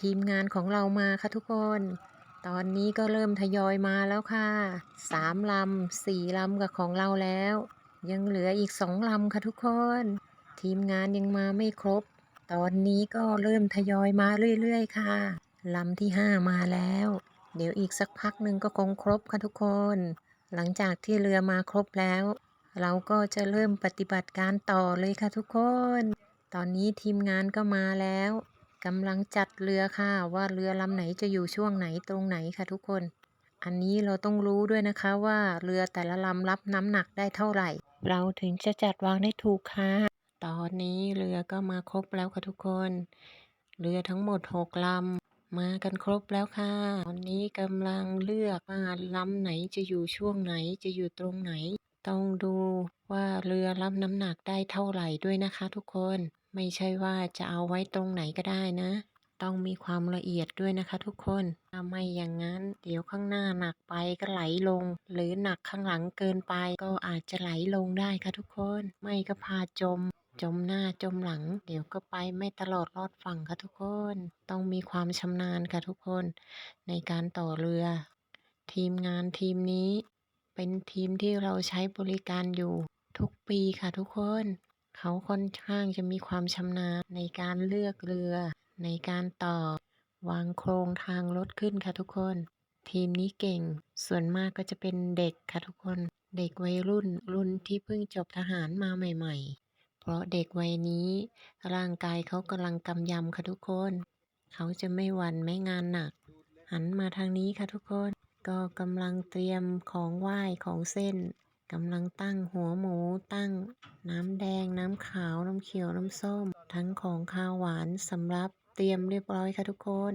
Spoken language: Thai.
ทีมงานของเรามาค่ะทุกคน ตอนนี้ก็เริ่มทยอยมาแล้วค่ะสามลำสี่ลำกับของเราแล้ว ยังเหลืออีกสองลำค่ะทุกคน ทีมงานยังมาไม่ครบ ตอนนี้ก็เริ่มทยอยมาเรื่อยๆค่ะลำที่ห้ามาแล้ว เดี๋ยวอีกสักพักหนึ่งก็คงครบค่ะทุกคน หลังจากที่เรือมาครบแล้ว เราก็จะเริ่มปฏิบัติการต่อเลยค่ะทุกคน ตอนนี้ทีมงานก็มาแล้ว กำลังจัดเรือค่ะ ว่าเรือลำไหนจะอยู่ช่วงไหนตรงไหนค่ะทุกคน อันนี้เราต้องรู้ด้วยนะคะว่าเรือแต่ละลำรับน้ำหนักได้เท่าไหร่ เราถึงจะจัดวางได้ถูกค่ะ ตอนนี้เรือก็มาครบแล้วค่ะทุกคน เรือทั้งหมดหกลำมากันครบแล้วค่ะ ตอนนี้กำลังเลือกว่าลำไหนจะอยู่ช่วงไหนจะอยู่ตรงไหน ต้องดูว่าเรือรับน้ำหนักได้เท่าไหร่ด้วยนะคะทุกคน ไม่ใช่ว่าจะเอาไว้ตรงไหนก็ได้นะ ต้องมีความละเอียดด้วยนะคะทุกคนถ้าไม่อย่างนั้น เดี๋ยวข้างหน้าหนักไปก็ไหลลง หรือหนักข้างหลังเกินไปก็อาจจะไหลลงได้ค่ะทุกคน ไม่ก็พาจมจมหน้าจมหลัง เดี๋ยวก็ไปไม่ตลอดรอดฝั่งค่ะทุกคน ต้องมีความชำนาญค่ะทุกคน ในการต่อเรือ ทีมงานทีมนี้ เป็นทีมที่เราใช้บริการอยู่ทุกปีค่ะทุกคน เขาค่อนข้างจะมีความชำนาญในการเลือกเรือ ในการต่อ วางโครงทางรถขึ้นค่ะทุกคน ทีมนี้เก่ง ส่วนมากก็จะเป็นเด็กค่ะทุกคน เด็กวัยรุ่นรุ่นที่เพิ่งจบทหารมาใหม่ ๆ เพราะเด็กวัยนี้ร่างกายเขากำลังกำยำค่ะทุกคน เขาจะไม่หวั่นแม้งานหนัก หันมาทางนี้ค่ะทุกคน ก็กำลังเตรียมของไหว้ของเส้น กำลังตั้งหัวหมู ตั้งน้ำแดง น้ำขาว น้ำเขียว น้ำส้ม ทั้งของข้าวหวานสำรับเตรียมเรียบร้อยค่ะทุกคน